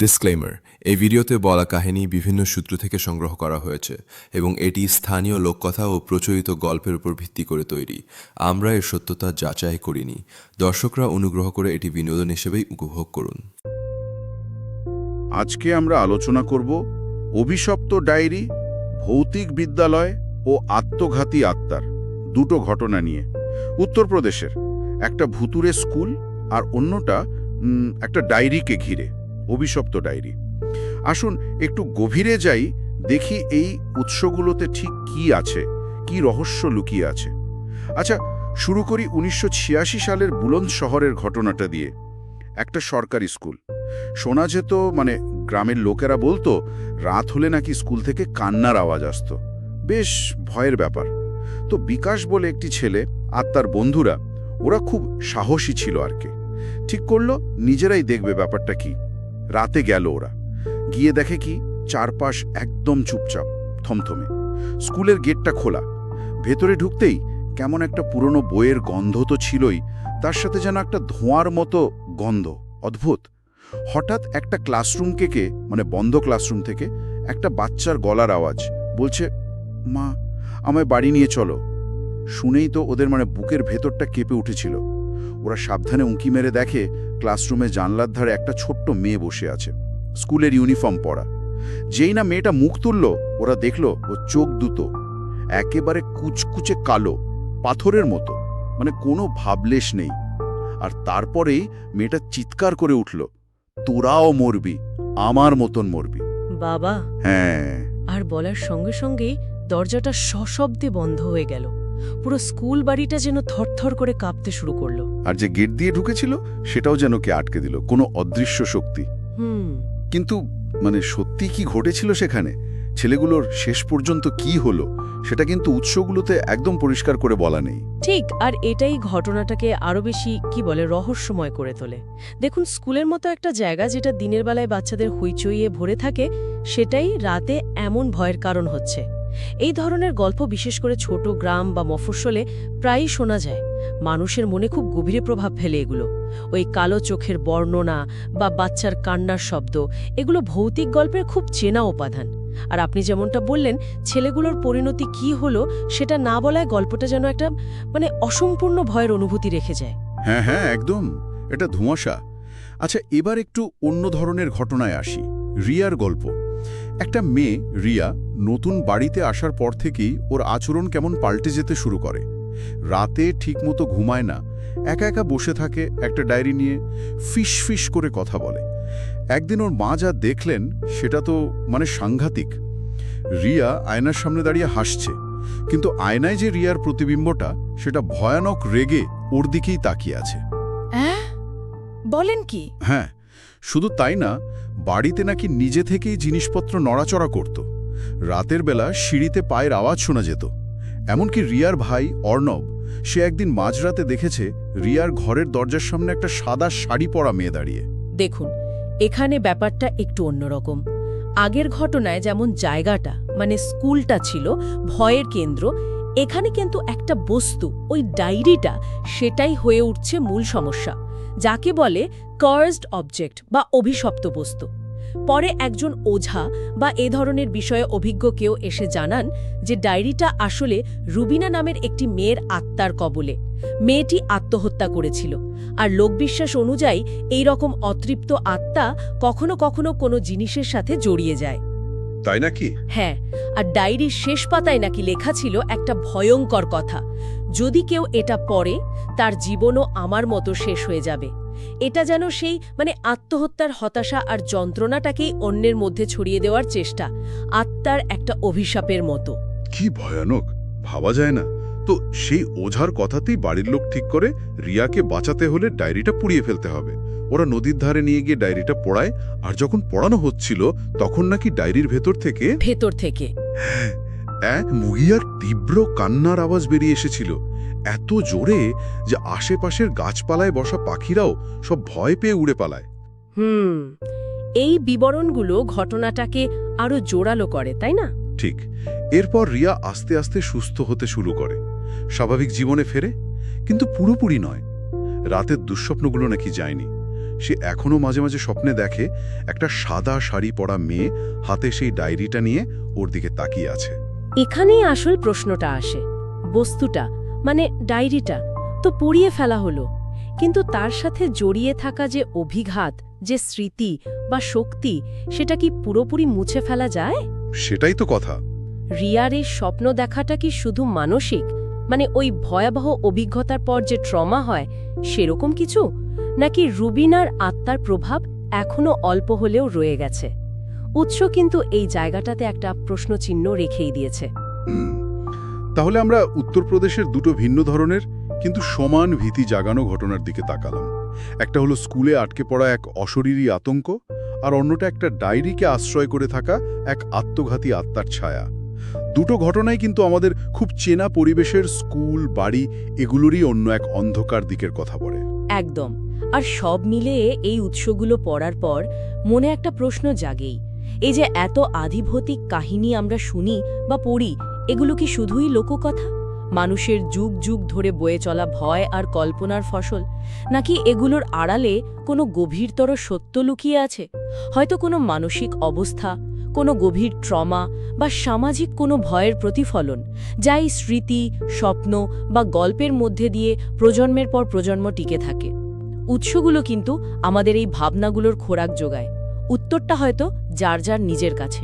Disclaimer এই ভিডিওতে বলা কাহিনী বিভিন্ন সূত্র থেকে সংগ্রহ করা হয়েছে এবং এটি স্থানীয় লোককথা ও প্রচলিত গল্পের উপর ভিত্তি করে তৈরি। আমরা এর সত্যতা যাচাই করিনি। দর্শকরা অনুগ্রহ করে এটি বিনোদন হিসেবেই উপভোগ করুন। আজকে আমরা আলোচনা করব অভিশপ্ত ডায়েরি, ভৌতিক বিদ্যালয় ও আত্মঘাতী আত্মার দুটো ঘটনা নিয়ে। উত্তরপ্রদেশের একটা ভুতুরে স্কুল আর অন্যটা একটা ডায়েরিকে ঘিরে। অভিশপ্ত ডায়েরি। আসুন একটু গভীরে যাই, দেখি এই উৎসগুলোতে ঠিক কি আছে, কি রহস্য লুকিয়ে আছে। আচ্ছা শুরু করি উনিশশো ছিয়াশি সালের বুলন্দ শহরের ঘটনাটা দিয়ে। একটা সরকারি স্কুল। শোনা যেত মানে গ্রামের লোকেরা বলতো, রাত হলে নাকি স্কুল থেকে কান্নার আওয়াজ আসতো। বেশ ভয়ের ব্যাপার। তো বিকাশ বলে একটি ছেলে আর তার বন্ধুরা, ওরা খুব সাহসী ছিল আর কি। ঠিক করল, নিজেরাই দেখবে ব্যাপারটা কি। রাতে গেল ওরা। গিয়ে দেখে কি চারপাশ একদম চুপচাপ, থমথমে। স্কুলের গেটটা খোলা। ভেতরে ঢুকতেই কেমন একটা পুরনো বইয়ের গন্ধ তো ছিলই, তার সাথে যেন একটা ধোঁয়ার মতো গন্ধ, অদ্ভুত। হঠাৎ একটা ক্লাসরুম কেকে মানে বন্ধ ক্লাসরুম থেকে একটা বাচ্চার গলার আওয়াজ, বলছে, মা, আমায় বাড়ি নিয়ে চলো। শুনেই তো ওদের মানে বুকের ভেতরটা কেঁপে উঠেছিল। ওরা সাবধানে উঁকি মেরে দেখে ক্লাসরুমে জানলার ধারে একটা ছোট্ট মেয়ে বসে আছে। স্কুলের ইউনিফর্ম পরা। যেই না মেয়েটা মুখ তুলল ওরা দেখল ও চোখ দুটো। একেবারে কুচকুচে কালো পাথরের মতো। মানে কোনো ভাবলেশ নেই। আর তারপরেই মেয়েটা চিৎকার করে উঠল তোরাও মরবি আমার মতন মরবি। বাবা। হ্যাঁ। আর বলার সঙ্গে সঙ্গেই দরজাটা সশব্দে বন্ধ হয়ে গেল। পুরো স্কুল বাড়িটা যেন থরথর করে কাঁপতে শুরু করল। আর যে গেট দিয়ে ঢুকেছিল সেটাও যেন কে আটকে দিল কোনো অদৃশ্য শক্তি। হুম। কিন্তু মানে সত্যি কি ঘটেছিল সেখানে? ছেলেগুলোর শেষ পর্যন্ত কি হলো সেটা কিন্তু উৎসগুলোতে একদম পরিষ্কার করে বলা নেই। ঠিক আর এটাই ঘটনাটাকে আরও বেশি কি বলে রহস্যময় করে তোলে। দেখুন স্কুলের মতো একটা জায়গা যেটা দিনের বেলায় বাচ্চাদের হইচইয়ে ভরে থাকে সেটাই রাতে এমন ভয়ের কারণ হচ্ছে। এই ধরনের গল্প বিশেষ করে ছোট গ্রাম বা মফস্বলে প্রায়ই শোনা যায়। মানুষের মনে খুব গভীরে প্রভাব ফেলে এগুলো। ওই কালো চোখের বর্ণনা বা বাচ্চার কান্নার শব্দ, এগুলো ভৌতিক গল্পের খুব চেনা উপাদান। আর আপনি যেমনটা বললেন, ছেলেগুলোর পরিণতি কি হলো, সেটা না বলায় গল্পটা যেন একটা মানে অসম্পূর্ণ ভয়ের অনুভূতি রেখে যায়। হ্যাঁ হ্যাঁ একদম। এটা ধোঁয়াশা আচ্ছা এবার একটু অন্য ধরনের ঘটনায় আসি। রিয়ার গল্প। একটা মেয়ে, রিয়া নতুন বাড়িতে আসার পর থেকেই ওর আচরণ কেমন পাল্টে যেতে শুরু করে। রাতে ঠিকমতো ঘুমায় না একা একা বসে থাকে একটা ডায়েরি নিয়ে ফিস ফিস করে কথা বলে। একদিন ওর মা যা দেখলেন সেটা তো মানে সাংঘাতিক। রিয়া আয়নার সামনে দাঁড়িয়ে হাসছে কিন্তু আয়নায় যে রিয়ার প্রতিবিম্বটা সেটা ভয়ানক রেগে ওর দিকেই তাকিয়ে আছে। বলেন কি? হ্যাঁ শুধু তাই না বাড়িতে নাকি নিজে থেকেই জিনিসপত্র নড়াচড়া করত। রাতের বেলা সিঁড়িতে পায়ের আওয়াজ শোনা যেত। এমনকি রিয়ার ভাই অর্ণব, সে একদিন মাঝরাতে দেখেছে রিয়ার ঘরের দরজার সামনে একটা সাদা শাড়ি পরা মেয়ে দাঁড়িয়ে। দেখুন, এখানে ব্যাপারটা একটু অন্যরকম। আগের ঘটনায় যেমন জায়গাটা মানে স্কুলটা ছিল, ভয়ের কেন্দ্র, এখানে কিন্তু একটা বস্তু, ওই ডায়েরিটা, সেটাই হয়ে উঠছে মূল সমস্যা, যাকে বলে কার্সড অবজেক্ট বা অভিশপ্ত বস্তু। পরে একজন ওঝা বা এ ধরনের বিষয়ে অভিজ্ঞ কেউ এসে জানান যে ডায়েরিটা আসলে রুবিনা নামের একটি মেয়ের আত্মার কবলে। মেয়েটি আত্মহত্যা করেছিল আর লোকবিশ্বাস অনুযায়ী এই রকম অতৃপ্ত আত্মা কখনো কখনো কোনো জিনিসের সাথে জড়িয়ে যায়। তাই নাকি? হ্যাঁ আর ডায়েরির শেষ পাতায় নাকি লেখা ছিল একটা ভয়ঙ্কর কথা। যদি কেউ এটা পড়ে তার জীবনও আমার মতো শেষ হয়ে যাবে। এটা যেন সেই মানে আত্মহত্যার হতাশা আর যন্ত্রণাটাকেই অন্যের মধ্যে ছড়িয়ে দেওয়ার চেষ্টা আত্মার একটা অভিশাপের মতো। কি ভয়ানক ভাবা যায় না। তো সেই ওঝার কথাতেই বাড়ির লোক ঠিক করে রিয়াকে বাঁচাতে হলে ডায়েরিটা পুড়িয়ে ফেলতে হবে। ওরা নদীর ধারে নিয়ে গিয়ে ডায়েরিটা পড়ায় আর যখন পড়ানো হচ্ছিল তখন নাকি ডায়েরির ভেতর থেকে ভেতর থেকে। এক মুগিয়ার তীব্র কান্নার আওয়াজ বেরিয়ে এসেছিল। এত জোরে যে আশেপাশের গাছপালায় বসা পাখিরাও সব ভয় পেয়ে উড়ে পালায়। হুম এই বিবরণগুলো ঘটনাটাকে আরও জোরালো করে তাই না? ঠিক এরপর রিয়া আস্তে আস্তে সুস্থ হতে শুরু করে। স্বাভাবিক জীবনে ফেরে কিন্তু পুরোপুরি নয়। রাতের দুঃস্বপ্নগুলো নাকি যায়নি। সে এখনও মাঝে মাঝে স্বপ্নে দেখে একটা সাদা শাড়ি পরা মেয়ে হাতে সেই ডায়েরিটা নিয়ে ওর দিকে তাকিয়ে আছে। এখানেই আসল প্রশ্নটা আসে। বস্তুটা মানে ডায়েরিটা তো পুড়িয়ে ফেলা হলো। কিন্তু তার সাথে জড়িয়ে থাকা যে অভিঘাত যে স্মৃতি বা শক্তি সেটা কি পুরোপুরি মুছে ফেলা যায়? সেটাই তো কথা। রিয়ার এই স্বপ্ন দেখাটা কি শুধু মানসিক? মানে ওই ভয়াবহ অভিজ্ঞতার পর যে ট্রমা হয় সেরকম কিছু? নাকি রুবিনার আত্মার প্রভাব এখনও অল্প হলেও রয়ে গেছে? উৎস কিন্তু এই জায়গাটাতে একটা প্রশ্নচিহ্ন রেখেই দিয়েছে। তাহলে আমরা উত্তরপ্রদেশের দুটো ভিন্ন ধরনের কিন্তু সমান ভীতি জাগানো ঘটনার দিকে তাকালাম। একটা হলো স্কুলে আটকে পড়া এক অশরীরী আতঙ্ক আর অন্যটা একটা ডায়েরিকে আশ্রয় করে থাকা এক আত্মঘাতী আত্মার ছায়া। দুটো ঘটনাই কিন্তু আমাদের খুব চেনা পরিবেশের স্কুল বাড়ি এগুলোরই অন্য এক অন্ধকার দিকের কথা বলে। একদম। আর সব মিলিয়ে এই উৎসগুলো পড়ার পর মনে একটা প্রশ্ন জাগেই এই যে এত আধিভৌতিক কাহিনী আমরা শুনি বা পড়ি, এগুলো কি শুধুই লোককথা? মানুষের যুগ যুগ ধরে বয়ে চলা ভয় আর কল্পনার ফসল, নাকি এগুলোর আড়ালে কোনো গভীরতর সত্য লুকিয়ে আছে? হয়তো কোনো মানসিক অবস্থা, কোনো গভীর ট্রমা বা সামাজিক কোনো ভয়ের প্রতিফলন, যা এই স্মৃতি, স্বপ্ন বা গল্পের মধ্যে দিয়ে প্রজন্মের পর প্রজন্ম টিকে থাকে। উৎসগুলো কিন্তু আমাদের এই ভাবনাগুলোর খোরাক যোগায়। উত্তরটা হয়তো যার যার নিজের কাছে।